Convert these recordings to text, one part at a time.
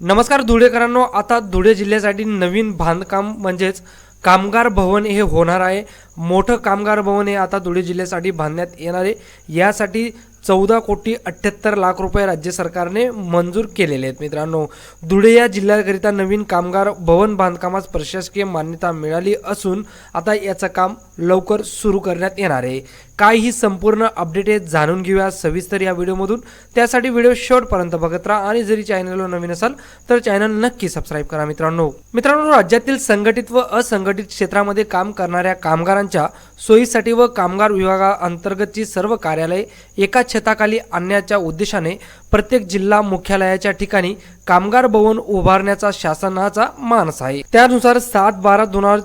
नमस्कार धुळेकरांनो आता धुळे जिल्ह्यासाठी नवीन बांधकाम म्हणजेच कामगार भवन हे होणार आहे. मोठं कामगार भवन हे आता धुळे जिल्ह्यासाठी बांधण्यात येणार आहे. यासाठी चौदा कोटी अठ्ठ्याहत्तर लाख रुपये राज्य सरकारने मंजूर केलेले आहेत मित्रांनो. धुळे या जिल्ह्याकरिता नवीन कामगार भवन बांधकामास प्रशासकीय मान्यता मिळाली असून आता याचं काम लवकर सुरू करण्यात येणार आहे. काय ही संपूर्ण अपडेट आहे जाणून घेऊया सविस्तर या व्हिडिओमधून. त्यासाठी व्हिडिओ शेवटपर्यंत बघत राहा आणि जरी चॅनलवर नवीन असाल तर चॅनल नक्की सबस्क्राईब करा मित्रांनो. मित्रांनो राज्यातील संघटित व असंघटित क्षेत्रामध्ये काम करणाऱ्या कामगारांच्या सोयीसाठी व कामगार विभागाअंतर्गतची सर्व कार्यालये एका छताखाली आणण्याच्या उद्देशाने प्रत्येक जिल्हा मुख्यालयाच्या ठिकाणी कामगार भवन उभारण्याचा शासनाचा मानस आहे. त्यानुसार सात बारा दोन हजार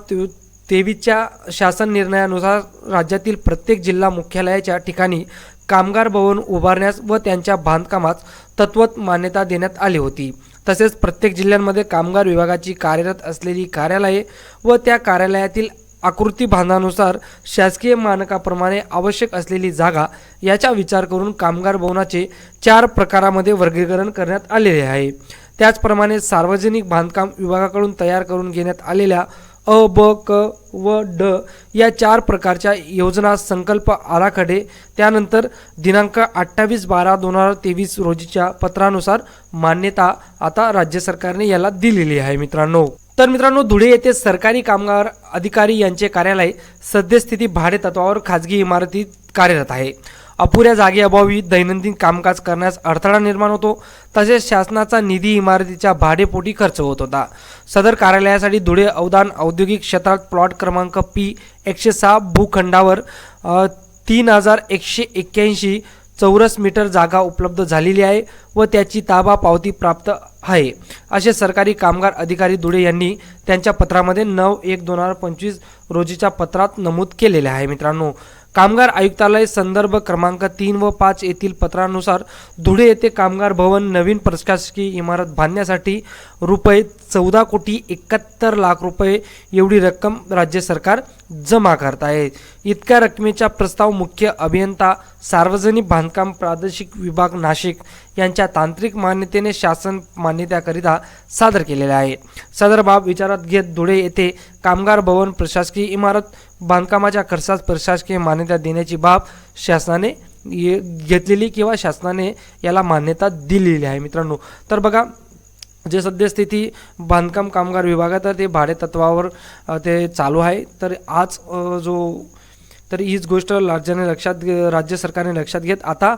तेवीसच्या शासन निर्णयानुसार राज्यातील प्रत्येक जिल्हा मुख्यालयाच्या ठिकाणी कामगार भवन उभारण्यास व त्यांच्या बांधकामास तत्वत मान्यता देण्यात आली होती. तसेच प्रत्येक जिल्ह्यांमध्ये कामगार विभागाची कार्यरत असलेली कार्यालये व त्या कार्यालयातील आकृती बांधानुसार शासकीय मानकाप्रमाणे आवश्यक असलेली जागा याचा विचार करून कामगार भवनाचे चार प्रकारामध्ये वर्गीकरण करण्यात आलेले आहे. त्याचप्रमाणे सार्वजनिक बांधकाम विभागाकडून तयार करून घेण्यात आलेल्या अ ब क व ड या चार प्रकारच्या योजना संकल्प आराखडे त्यानंतर दिनांक अठ्ठावीस बारा दोन हजार तेवीस रोजीच्या पत्रानुसार मान्यता आता राज्य सरकारने याला दिलेली आहे मित्रांनो. तर मित्रांनो धुळे येथे सरकारी कामगार अधिकारी यांचे कार्यालय सद्यस्थिती भाडेतत्वावर खाजगी इमारतीत कार्यरत आहे. अपुऱ्या जागेअभावी दैनंदिन कामकाज करण्यास अडथळा निर्माण होतो. तसेच शासनाचा निधी इमारतीच्या भाडेपोटी खर्च होत होता. सदर कार्यालयासाठी धुळे अवदान औद्योगिक क्षेत्रात प्लॉट क्रमांक पी एकशे सहा भूखंडावर तीन हजार एकशे एक्क्याऐंशी चौरस मीटर जागा उपलब्ध झालेली आहे व त्याची ताबा पावती प्राप्त आहे. असे सरकारी कामगार अधिकारी धुळे यांनी त्यांच्या पत्रामध्ये नऊ एक दोन हजार पंचवीस रोजीच्या पत्रात नमूद केलेले आहे मित्रांनो. कामगार आयुक्तालय संदर्भ क्रमांक तीन व पाच येथील पत्रानुसार धुळे येथे कामगार भवन नवीन प्रशासकीय इमारत बांधण्यासाठी रुपये चौदा कोटी एकाहत्तर लाख रुपये एवढी रक्कम राज्य सरकार जमा करत आहे. इतक्या रकमेचा प्रस्ताव मुख्य अभियंता सार्वजनिक बांधकाम प्रादेशिक विभाग नाशिक यांच्या तांत्रिक मान्यतेने शासन मान्यतेकरिता सादर केलेल्या आहे. सदर बाब विचारात घेत धुळे येथे कामगार भवन प्रशासकीय इमारत बांधकामाच्या खर्चास प्रशासकीय मान्यता देण्याची बाब शासनाने ये- घेतलेली किंवा शासनाने याला मान्यता दिलेली आहे मित्रांनो. तर बघा जे सद्यस्थिती बांधकाम कामगार विभागात आहे ते भाडे तत्वावर ते चालू आहे. तर आज जो तर हीच गोष्ट राज्याने लक्षात घे- राज्य सरकारने लक्षात घेत आता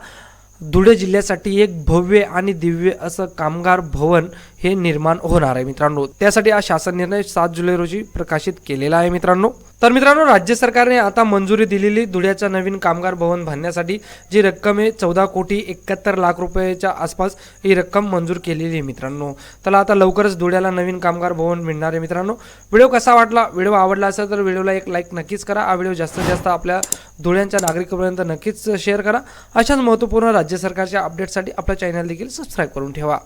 धुळे जिल्ह्यासाठी एक भव्य आणि दिव्य असं कामगार भवन हे निर्माण होणार आहे मित्रांनो. त्यासाठी हा शासन निर्णय सात जुलै रोजी प्रकाशित केलेला आहे मित्रांनो. तर मित्रांनो राज्य सरकारने आता मंजुरी दिलेली धुळ्याच्या नवीन कामगार भवन बांधण्यासाठी जी रक्कम आहे चौदा कोटी एकाहत्तर लाख रुपयाच्या आसपास ही रक्कम मंजूर केलेली आहे मित्रांनो. तर आता लवकरच धुळ्याला नवीन कामगार भवन मिळणार आहे मित्रांनो. व्हिडिओ कसा वाटला व्हिडिओ आवडला असेल तर व्हिडिओला एक लाईक नक्कीच करा. हा व्हिडिओ जास्तीत जास्त आपल्या धुळ्यांच्या नागरिकांपर्यंत नक्कीच शेअर करा. अशाच महत्त्वपूर्ण राज्य सरकारच्या अपडेटसाठी आपल्या चॅनल देखील सबस्क्राईब करून ठेवा.